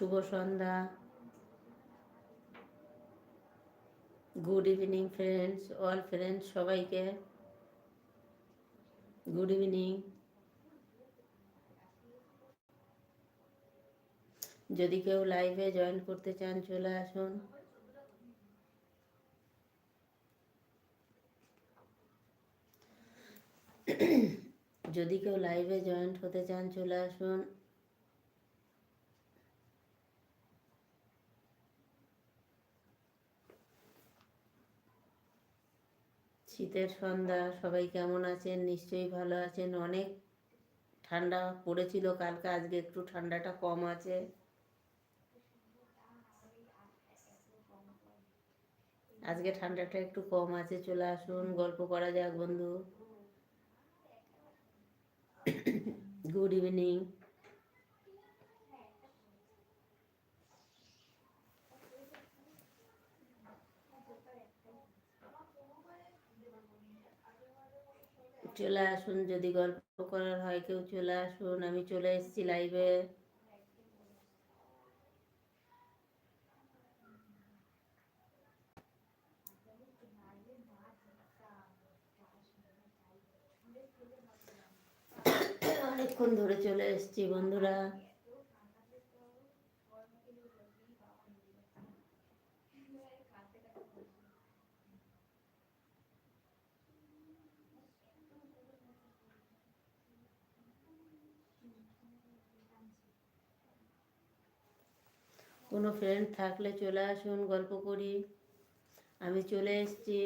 শুভ সন্ধ্যা। Good evening friends all friends সবাইকে। Good evening যদি কেউ লাইভে জয়েন করতে চান, চলে আসুন। যদি কেউ লাইভে জয়েন্ট হতে চান, চলে আসুন। শীতের সন্ধ্যা, সবাই কেমন আছেন? নিশ্চয়ই ভালো আছেন। অনেক ঠান্ডা পড়েছিল কালকে, আজকে একটু ঠান্ডাটা কম আছে। আজকে ঠান্ডাটা একটু কম আছে, চলে আসুন, গল্প করা যাক বন্ধু। গুড ইভিনিং চলে আসুন, যদি গল্প করার হয় কেউ চলে আসুন। আমি চলে এসেছি লাইভে অনেকক্ষণ ধরে চলে এসেছি বন্ধুরা। কোনো ফ্রেন্ড থাকলে চলে আসুন, গল্প করি। আমি চলে এসেছি।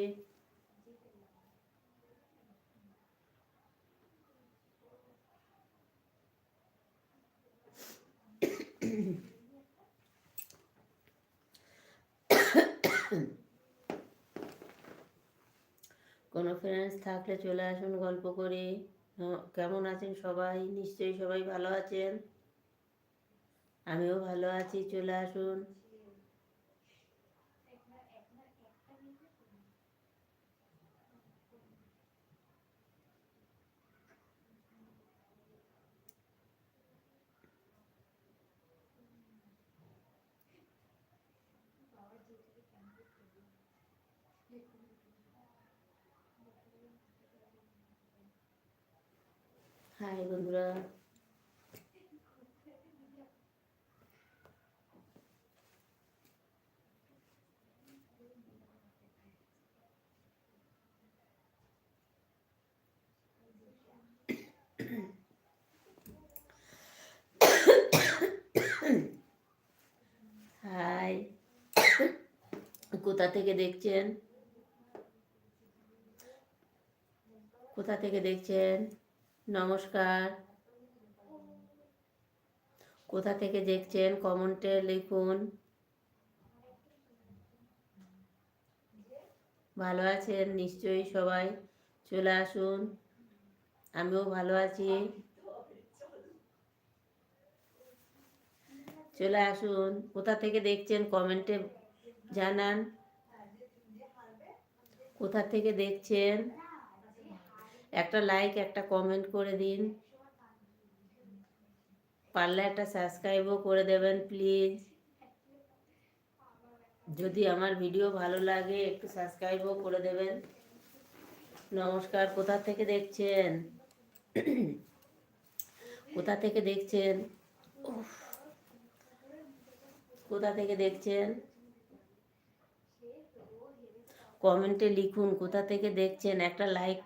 কোনো ফ্রেন্ডস থাকলে চলে আসুন, গল্প করি। কেমন আছেন সবাই? নিশ্চয়ই সবাই ভালো আছেন। আমিও ভালো আছি চলে আসুন। হাই বন্ধুরা। কোথা থেকে দেখছেন? কোথা থেকে দেখছেন? নমস্কার। কোথা থেকে দেখছেন? কমেন্টে লিখুন। ভালো আছেন? নিশ্চয়ই সবাই চলে আসুন। আমিও ভালো আছি। চলে আসুন। কোথা থেকে দেখছেন? কমেন্টে জানান। কোথা থেকে দেখছেন? একটা লাইক একটা কমেন্ট করে দিন। পারলে একটা সাবস্ক্রাইবও করে দেবেন প্লিজ যদি আমার ভিডিও ভালো লাগে, একটু সাবস্ক্রাইবও করে দেবেন। নমস্কার, কোথা থেকে দেখছেন? কোথা থেকে দেখছেন? কোথা থেকে দেখছেন? কমেন্টে লিখুন কোথা থেকে দেখছেন? একটা লাইক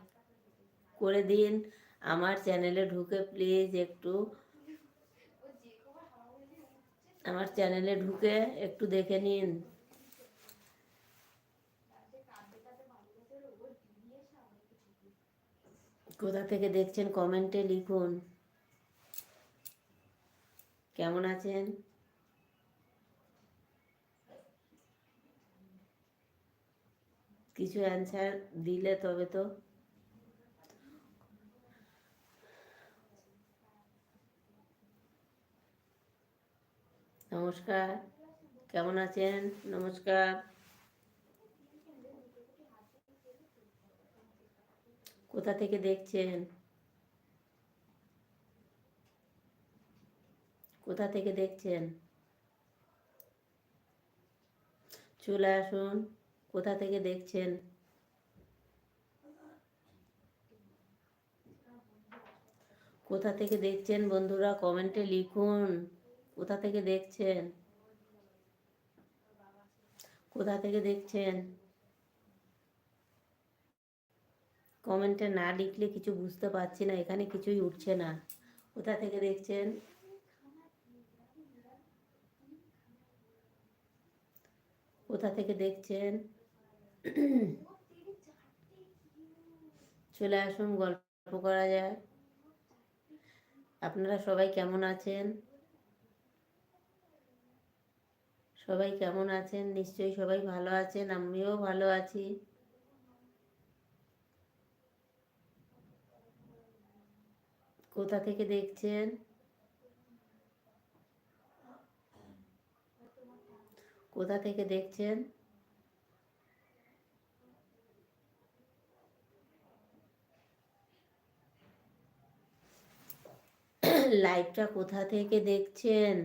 করে দিন। আমার চ্যানেলে ঢুকে প্লিজ একটু আমার চ্যানেলে ঢুকে একটু দেখে নিন। কোথা থেকে দেখছেন? কমেন্টে লিখুন। কেমন আছেন? কিছু অ্যান্সার দিলে তবে তো। নমস্কার, কেমন আছেন? নমস্কার। কোথা থেকে দেখছেন? কোথা থেকে দেখছেন? চলে আসুন। কোথা থেকে দেখছেন? কোথা থেকে দেখছেন বন্ধুরা? কমেন্টে লিখুন। কোথা থেকে দেখছেন? কোথা থেকে দেখছেন? কমেন্টে না লিখলে কিছু বুঝতে পারছি না, এখানে কিছুই উঠছে না। কোথা থেকে দেখছেন? কোথা থেকে দেখছেন? চলে আসুন, গল্প করা যায় আপনারা সবাই কেমন আছেন? সবাই কেমন আছেন? নিশ্চয়ই সবাই ভালো আছেন, আমিও ভালো আছি। কোথা থেকে দেখছেন? কোথা থেকে দেখছেন? লাইভটা কোথা থেকে দেখছেন?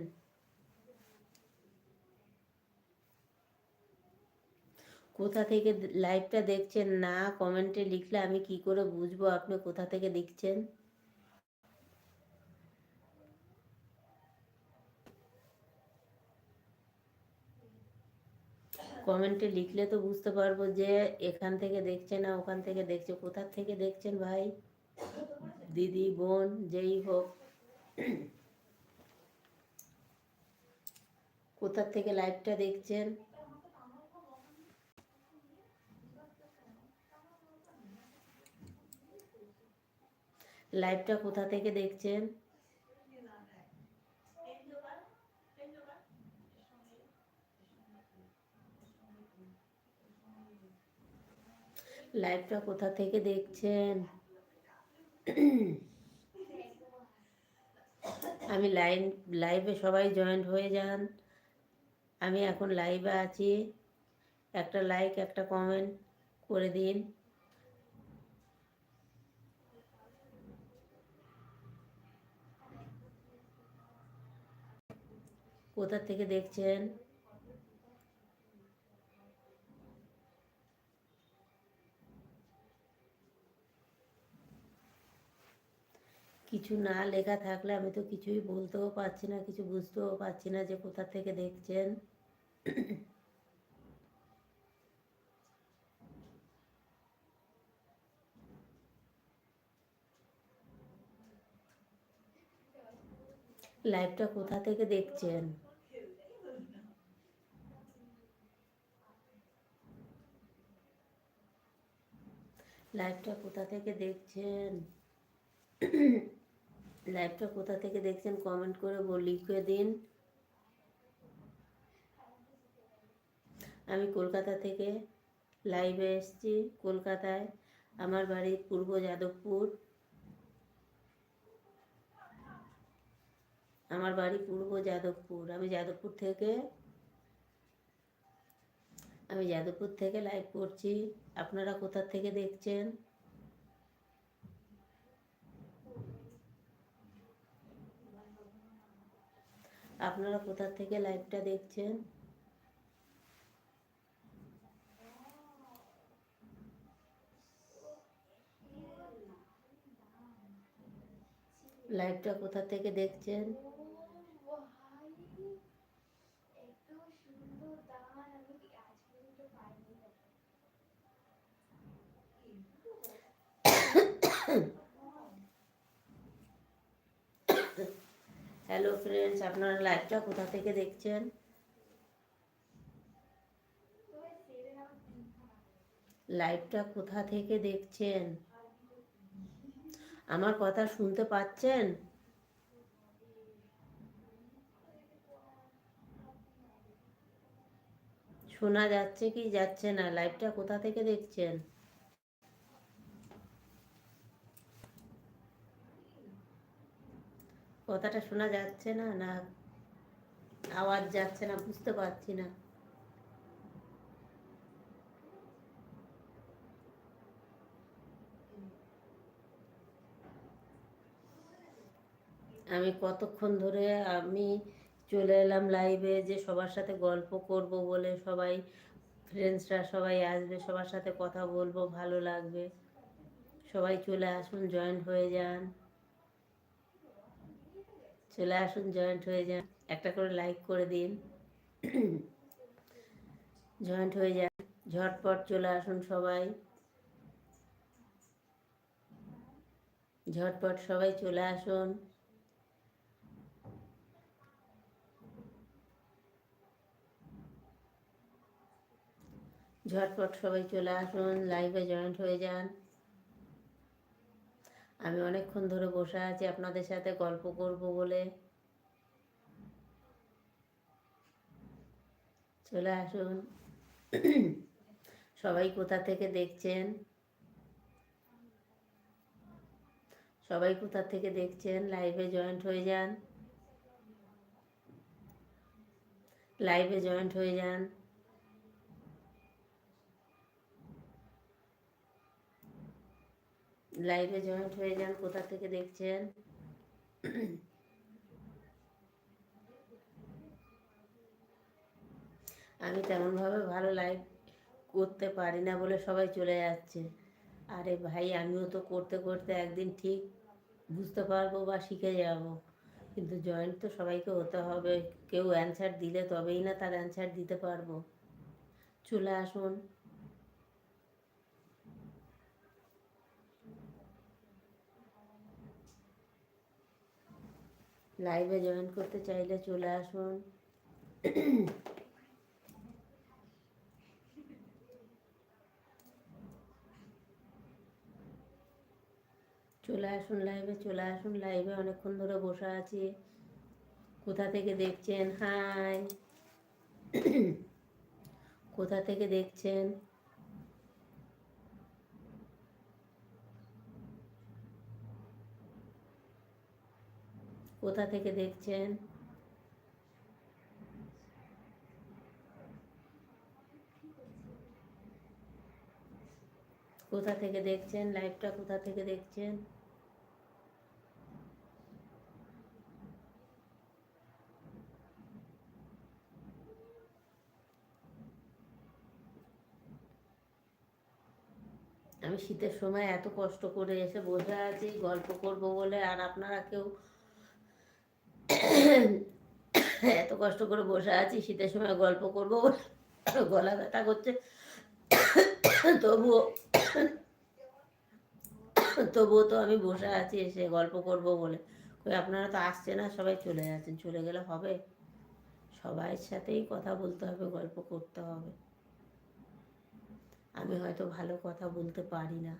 কোথা থেকে লাইভটা দেখছেন? না, কমেন্টে লিখলে আমি কি করে বুঝব আপনি কোথা থেকে দেখছেন? কমেন্টে লিখলে তো বুঝতে পারব যে এখান থেকে দেখছে না ওখান থেকে দেখছে। কোথা থেকে দেখছেন ভাই? দিদি, বোন, যেই হোক। কোথা থেকে লাইভটা দেখছেন? লাইভটা কোথা থেকে দেখছেন? লাইভটা কোথা থেকে দেখছেন? আমি লাইন লাইভে সবাই জয়েন্ট হয়ে যান। আমি এখন লাইভে আছি। একটা লাইক একটা কমেন্ট করে দিন। কোথা থেকে দেখছেন? কিছু না লেখা থাকলে আমি তো কিছুই বলতেও পারছি না, কিছু বুঝতেও পারছি না যে কোথা থেকে দেখছেন। লাইভটা কোথা থেকে দেখছেন? লাইভটা কোথা থেকে দেখছেন? লাইভটা কোথা থেকে দেখছেন কমেন্ট করে লিখে দিন। আমি কলকাতা থেকে লাইভে এসেছি, কলকাতায় আমার বাড়ি পূর্ব যাদবপুর। আমার বাড়ি পূর্ব যাদবপুর। আমি যাদবপুর থেকে, আমি যাদবপুর থেকে লাইভ করছি। আপনারা কোথা থেকে দেখছেন? আপনারা কোথা থেকে লাইভটা দেখছেন? লাইভটা কোথা থেকে দেখছেন? হ্যালো ফ্রেন্ডস আপনারা লাইভটা কোথা থেকে দেখছেন? লাইভটা কোথা থেকে দেখছেন? আমার কথা শুনতে পাচ্ছেন? শোনা যাচ্ছে কি যাচ্ছে না? লাইভটা কোথা থেকে দেখছেন? কথাটা শোনা যাচ্ছে না না আওয়াজ যাচ্ছে না, বুঝতে পারছি না। আমি কতক্ষণ ধরে আমি চলে এলাম লাইভে যে সবার সাথে গল্প করব বলে সবাই ফ্রেন্ডসরা সবাই আসবে, সবার সাথে কথা বলব, ভালো লাগবে। সবাই চলে আসুন জয়েন্ট হয়ে যান। চলে আসুন জয়েন্ট হয়ে যান। একটা করে লাইক করে দিন। জয়েন্ট হয়ে যান। ঝটপট চলে আসুন সবাই। ঝটপট সবাই চলে আসুন। ঝটপট সবাই চলে আসুন। লাইভে জয়েন্ট হয়ে যান। আমি অনেকক্ষণ ধরে বসে আছি, আপনাদের সাথে গল্প করব বলে। চলে আসুন। সবাই কোথা থেকে দেখছেন? সবাই কোথা থেকে দেখছেন? লাইভে জয়েন্ট হয়ে যান। লাইভে জয়েন্ট হয়ে যান। লাইভে জয়েন্ট হয়ে যান, কোথা থেকে দেখছেন? আমি তেমনভাবে ভালো লাইভ করতে পারি না বলে সবাই চলে যাচ্ছে। আরে ভাই, আমিও তো করতে করতে একদিন ঠিক বুঝতে পারব বা শিখে যাব। কিন্তু জয়েন্ট তো সবাইকে হতে হবে। কেউ অ্যান্সার দিলে তবেই না তার অ্যান্সার দিতে পারব। চলে আসুন। লাইভে জয়েন করতে চাইলে চলে আসুন। চলে আসুন লাইভে চলে আসুন লাইভে অনেকক্ষণ ধরে বসে আছি। কোথা থেকে দেখছেন? হাই কোথা থেকে দেখছেন? কোথা থেকে দেখছেন? কোথা থেকে দেখছেন? লাইভটা কোথা থেকে দেখছেন? আমি শীতের সময় এত কষ্ট করে এসে বসে আছি, গল্প করব বলে, আর আপনারা কেউ এত কষ্ট করে বসে আছি, শীতের সময় গল্প করব গলা ব্যথা করছে। তবুও তবুও তো আমি বসে আছি, এসে গল্প করব বলে। কই আপনারা তো আসছে না, সবাই চলে যাচ্ছেন, চলে গেলে হবে? সবাই সাথেই কথা বলতে হবে, গল্প করতে হবে। আমি হয়তো ভালো কথা বলতে পারি না।